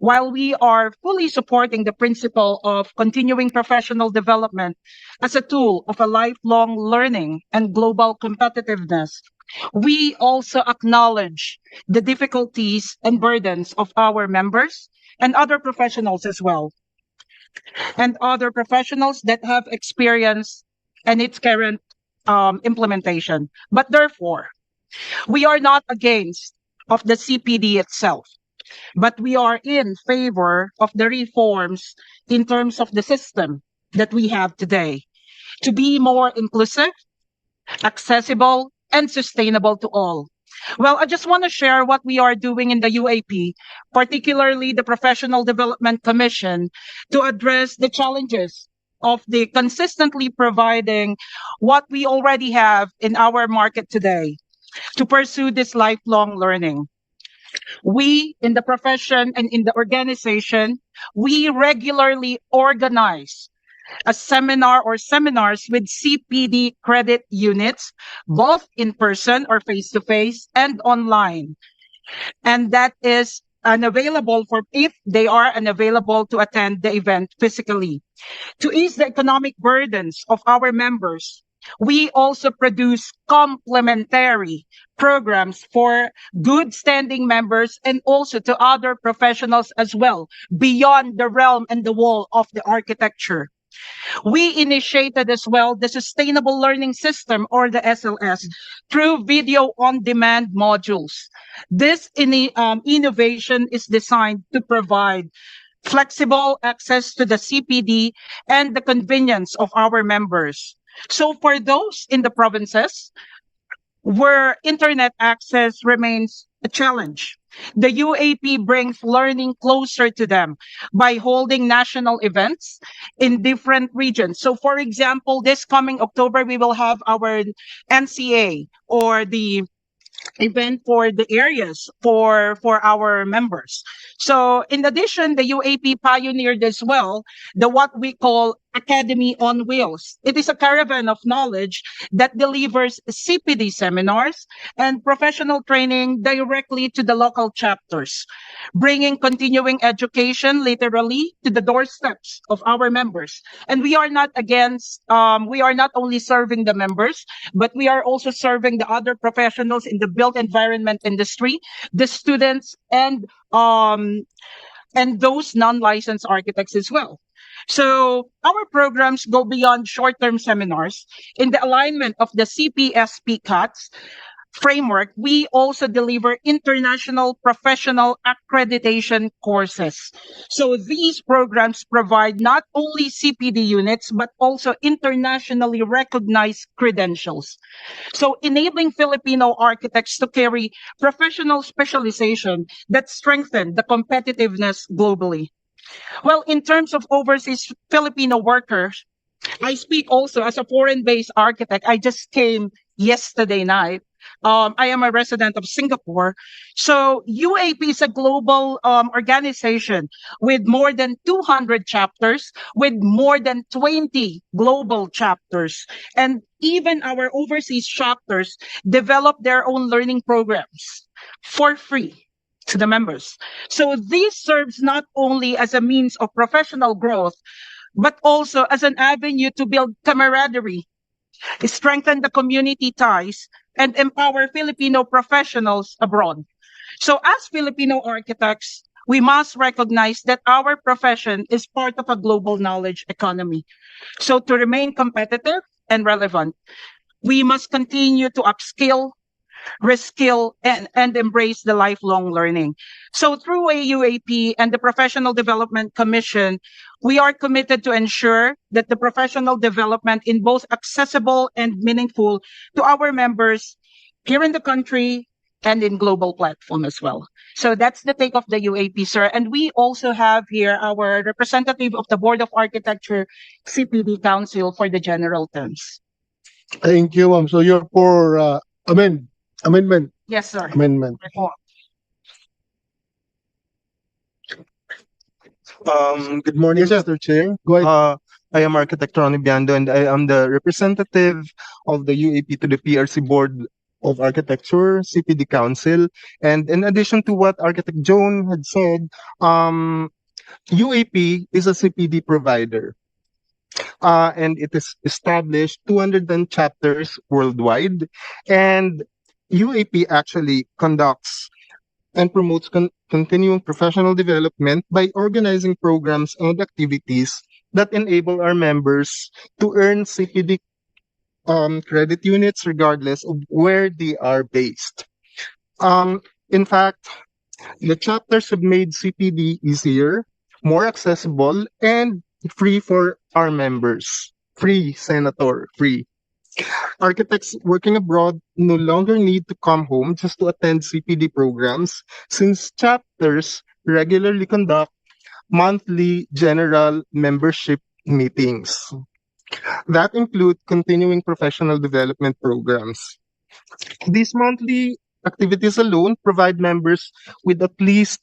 while we are fully supporting the principle of continuing professional development as a tool of a lifelong learning and global competitiveness, we also acknowledge the difficulties and burdens of our members and other professionals as well, and other professionals that have experience and its current um, implementation. But therefore, we are not against of the CPD itself, but we are in favor of the reforms in terms of the system that we have today to be more inclusive, accessible, and sustainable to all. Well, I just want to share what we are doing in the UAP, particularly the Professional Development Commission, to address the challenges of the consistently providing what we already have in our market today to pursue this lifelong learning. We in the profession and in the organization, we regularly organize a seminar or seminars with CPD credit units, both in person or face to face and online. And that is unavailable for if they are unavailable to attend the event physically. To ease the economic burdens of our members, we also produce complementary programs for good standing members and also to other professionals as well beyond the realm and the wall of the architecture. We initiated as well the Sustainable Learning System or the SLS through video on demand modules. This in, um, innovation is designed to provide flexible access to the CPD and the convenience of our members. So for those in the provinces where internet access remains a challenge, the UAP brings learning closer to them by holding national events in different regions. So for example, this coming October, we will have our NCA or the event for the areas for for our members so in addition the uap pioneered as well the what we call academy on wheels. It is a caravan of knowledge that delivers cpd seminars and professional training directly to the local chapters bringing continuing education literally to the doorsteps of our members. And we are not against um, we are not only serving the members but we are also serving the other professionals in the built environment industry the students and um and those non-licensed architects as well so our programs go beyond short-term seminars in the alignment of the cpsp cuts framework, we also deliver international professional accreditation courses. So these programs provide not only CPD units, but also internationally recognized credentials. So enabling Filipino architects to carry professional specialization that strengthen the competitiveness globally. Well, in terms of overseas Filipino workers, I speak also as a foreign-based architect. I just came yesterday night um, I am a resident of Singapore. So UAP is a global um, organization with more than 200 chapters, with more than 20 global chapters. And even our overseas chapters develop their own learning programs for free to the members. So this serves not only as a means of professional growth, but also as an avenue to build camaraderie, strengthen the community ties, and empower Filipino professionals abroad. So as Filipino architects, we must recognize that our profession is part of a global knowledge economy. So to remain competitive and relevant, we must continue to upskill, reskill, and, and embrace the lifelong learning. So through AUAP and the Professional Development Commission, we are committed to ensure that the professional development in both accessible and meaningful to our members here in the country and in global platform as well. So that's the take of the UAP, sir. And we also have here our representative of the Board of Architecture CPD Council for the general terms. Thank you, ma'am. So you're for uh, amend, amendment, Yes, sir. amendment. Reform. Um, good morning, Yes. Mr. Chair. Go ahead. Uh, I am architect Ronnie Biando and I am the representative of the UAP to the PRC board of Architecture, CPD Council. And in addition to what Architect Joan had said, um, UAP is a CPD provider. Uh, and it is established 210 chapters worldwide. And UAP actually conducts and promotes con- continuing professional development by organizing programs and activities that enable our members to earn CPD um, credit units regardless of where they are based. Um, in fact, the chapters have made CPD easier, more accessible, and free for our members. Free, Senator, free. Architects working abroad no longer need to come home just to attend CPD programs since chapters regularly conduct monthly general membership meetings that include continuing professional development programs. These monthly activities alone provide members with at least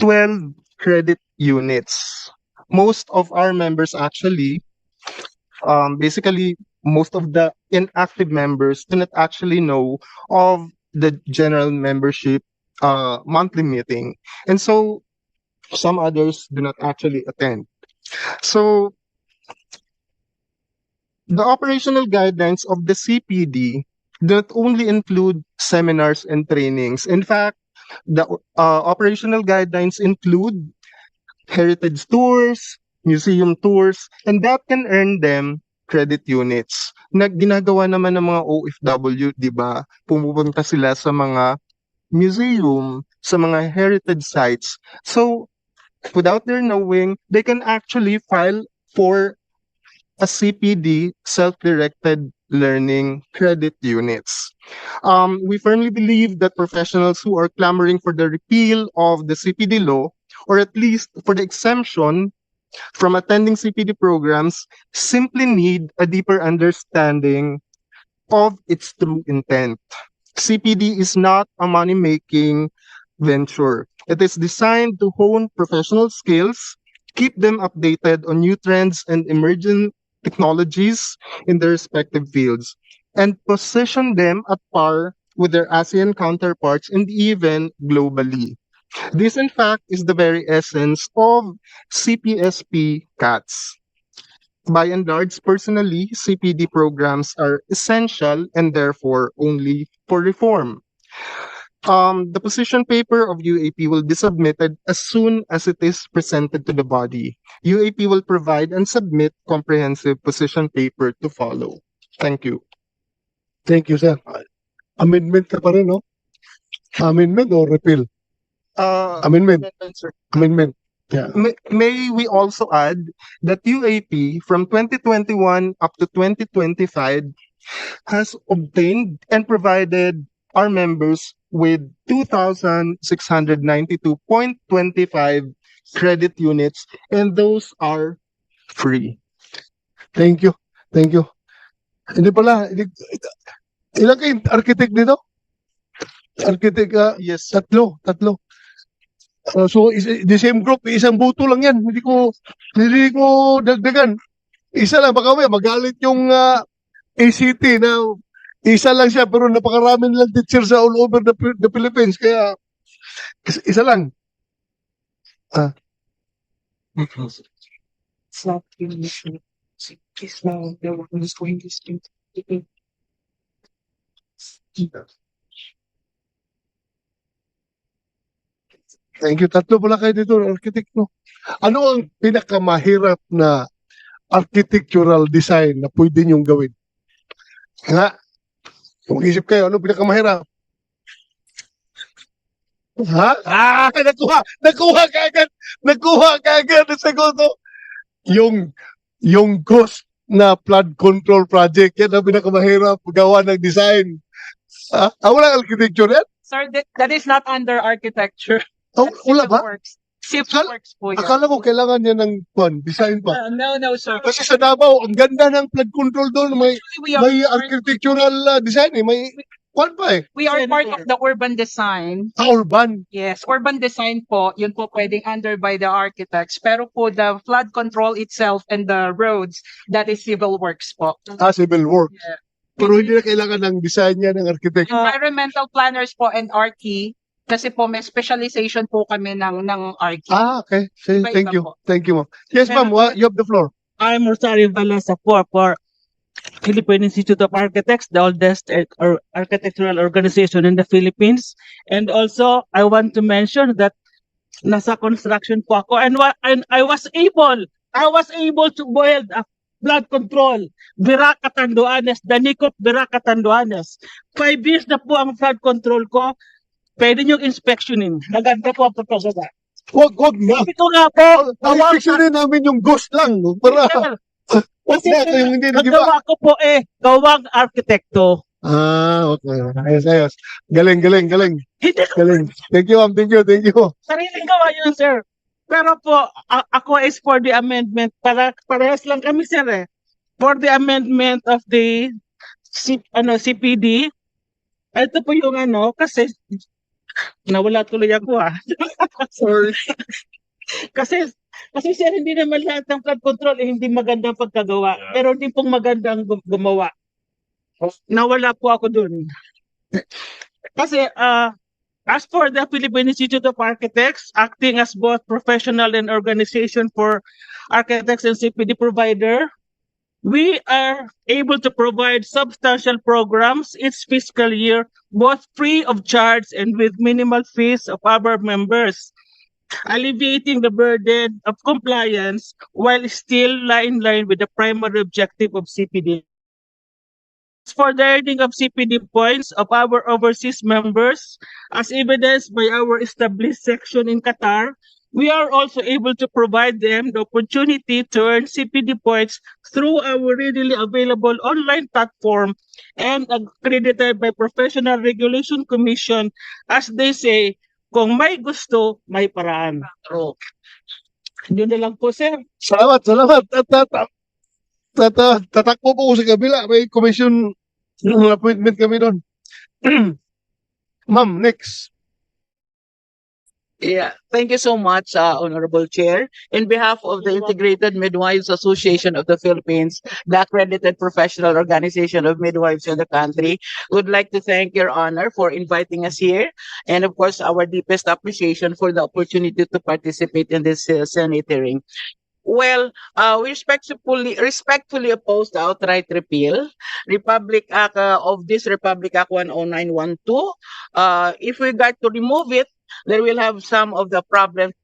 12 credit units. Most of our members actually, um, basically, most of the inactive members do not actually know of the general membership uh, monthly meeting. And so some others do not actually attend. So the operational guidelines of the CPD do not only include seminars and trainings. In fact, the uh, operational guidelines include heritage tours, museum tours, and that can earn them credit units. Na ginagawa naman ng mga OFW, 'di ba? Pumupunta sila sa mga museum, sa mga heritage sites. So, without their knowing, they can actually file for a CPD, self-directed learning credit units. Um, we firmly believe that professionals who are clamoring for the repeal of the CPD law, or at least for the exemption from attending CPD programs, simply need a deeper understanding of its true intent. CPD is not a money-making venture. It is designed to hone professional skills, keep them updated on new trends and emerging technologies in their respective fields, and position them at par with their ASEAN counterparts and even globally. This, in fact, is the very essence of CPSP CATS. By and large, personally, CPD programs are essential and therefore only for reform. Um, the position paper of UAP will be submitted as soon as it is presented to the body. UAP will provide and submit comprehensive position paper to follow. Thank you. Thank you, sir. Amendment ka pa rin, no? Amendment or repeal? Uh, Amendment. Amendment. Yeah. May, may we also add that UAP from 2021 up to 2025 has obtained and provided our members with 2,692.25 credit units and those are free. Thank you. Thank you. Hindi pala, hindi, ilang kayo architect dito? Architect, ah, Yes. tatlo, tatlo. Ah, so, is, the same group, isang buto lang yan. Hindi ko, hindi ko dagdagan. Isa lang, baka may magalit yung ah, ACT na isa lang siya pero napakarami nilang teachers sa all over the, the Philippines. Kaya, is- isa lang. It's not me shit. It's now the one who's going to speak. Thank you. Tatlo pala kayo dito, architect, no? Ano ang pinakamahirap na architectural design na pwede niyong gawin? Nga, mag-isip kayo, ano pinakamahirap? Ha? Ah, nakuha! Nakuha ka agad! Nakuha ka agad ng segundo! Yung, yung ghost na flood control project, yan ang pinakamahirap gawa ng design. Ah, ah architecture yan? Sir, that, that is not under architecture. Oh, That's wala civil ba? Works. Civil Akala- works po yan. Akala ko kailangan niya ng kwan, design pa. Uh, no, no, sir. Kasi sa Davao, ang ganda ng flood control doon. May, Actually, we are, may architectural uh, design eh. May kwan pa eh. we are part of the urban design. Ah, urban. Yes, urban design po, yun po pwedeng under by the architects. Pero po the flood control itself and the roads, that is civil works po. Ah, civil work. Yeah. Pero hindi na kailangan ng design niya ng architect. Environmental planners po and RT kasi po may specialization po kami ng ng RT. Ah, okay. Sige, Iba-iba thank you. po. Thank you, ma'am. Yes, ma'am. wa- You have the floor. I'm Rosario Balasa for, for Philippine Institute of Architects, the oldest ar- or architectural organization in the Philippines. And also, I want to mention that nasa construction po ako and, wa- and I was able, I was able to build a blood control, Viraca Tanduanes, Danicot Viraca Tanduanes. Five years na po ang flood control ko. Pwede niyong inspectionin. Maganda po ang pagkagawa. Wag, wag na. Ko nga po, Pag-picture namin yung ghost lang. no? Para, Kasi ito yung hindi, di ba? Ko po eh, gawang arkitekto. Ah, okay. Ayos, ayos. Galing, galing, galing. Hindi ko Galing. Thank you, ma'am. Thank you, thank you. sariling gawa yun, sir. Pero po, ako is for the amendment. Para, parehas lang kami, sir eh. For the amendment of the C, ano, CPD. Ito po yung ano, kasi nawala tuloy ako ah. Sorry. Kasi, kasi sir, hindi naman lahat ng flood control eh, hindi maganda ang pagkagawa. Pero hindi pong maganda ang gum- gumawa. Nawala po ako dun. Kasi, ah, as for the Philippine Institute of Architects, acting as both professional and organization for architects and CPD provider, we are able to provide substantial programs each fiscal year, both free of charge and with minimal fees of our members alleviating the burden of compliance while still in line with the primary objective of CPD. For the earning of CPD points of our overseas members, as evidenced by our established section in Qatar, we are also able to provide them the opportunity to earn CPD points through our readily available online platform and accredited by Professional Regulation Commission, as they say, kung may gusto, may paraan. True. Yun na lang po, sir. Salamat, salamat. At, at, at, at, at, tatakbo po ko sa kabila. May commission appointment kami doon. Ma'am, next. Yeah, thank you so much, uh, Honorable Chair. In behalf of the Integrated Midwives Association of the Philippines, the accredited professional organization of midwives in the country, would like to thank Your Honor for inviting us here, and of course, our deepest appreciation for the opportunity to participate in this uh, Senate hearing. Well, uh, we respectfully respectfully oppose the outright repeal, Republic Act uh, of this Republic Act 10912. Uh, if we got to remove it, there will have some of the problems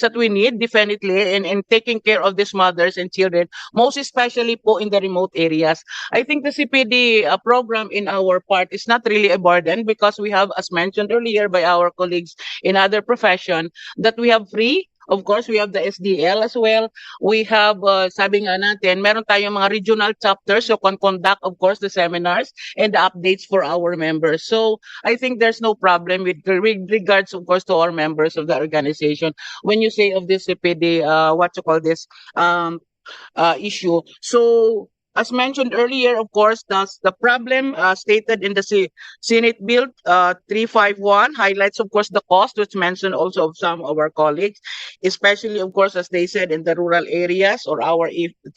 that we need definitely in, in taking care of these mothers and children, most especially po in the remote areas. I think the CPD uh, program in our part is not really a burden because we have, as mentioned earlier by our colleagues in other profession, that we have free Of course, we have the SDL as well. We have, uh, sabi nga natin, meron tayong mga regional chapters so can conduct, of course, the seminars and the updates for our members. So I think there's no problem with with regards, of course, to our members of the organization. When you say of this CPD, uh, what you call this, um, uh, issue. So as mentioned earlier, of course, that's the problem uh, stated in the C- Senate Bill uh, 351 highlights, of course, the cost, which mentioned also of some of our colleagues, especially, of course, as they said, in the rural areas or our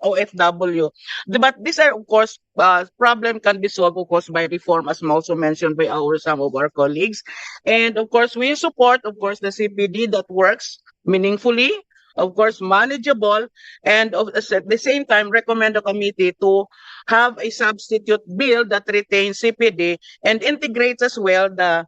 OFW. But these are, of course, uh, problem can be solved, of course, by reform, as also mentioned by our some of our colleagues. And of course, we support, of course, the CPD that works meaningfully, of course, manageable, and of, at the same time, recommend the committee to have a substitute bill that retains CPD and integrates as well the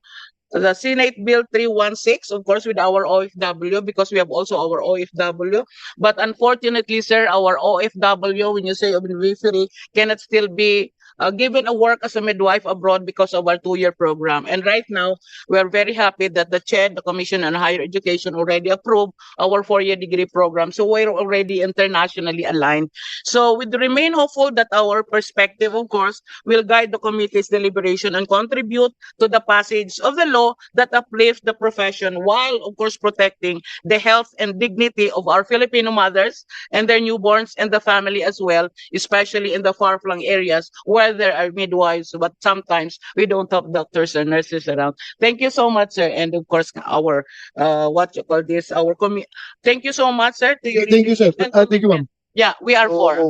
the Senate Bill 316, of course, with our OFW, because we have also our OFW. But unfortunately, sir, our OFW, when you say beneficiary, cannot still be uh, given a work as a midwife abroad because of our two-year program. And right now, we are very happy that the CHED, the Commission on Higher Education, already approved our four-year degree program. So we're already internationally aligned. So we remain hopeful that our perspective, of course, will guide the committee's deliberation and contribute to the passage of the law that uplifts the profession while, of course, protecting the health and dignity of our Filipino mothers and their newborns and the family as well, especially in the far-flung areas where there are midwives, but sometimes we don't have doctors or nurses around. Thank you so much, sir. And of course, our, uh, what you call this, our commi, thank you so much, sir. to Thank you, sir. and Ah, thank you, ma'am. Yeah, we are for. Oo.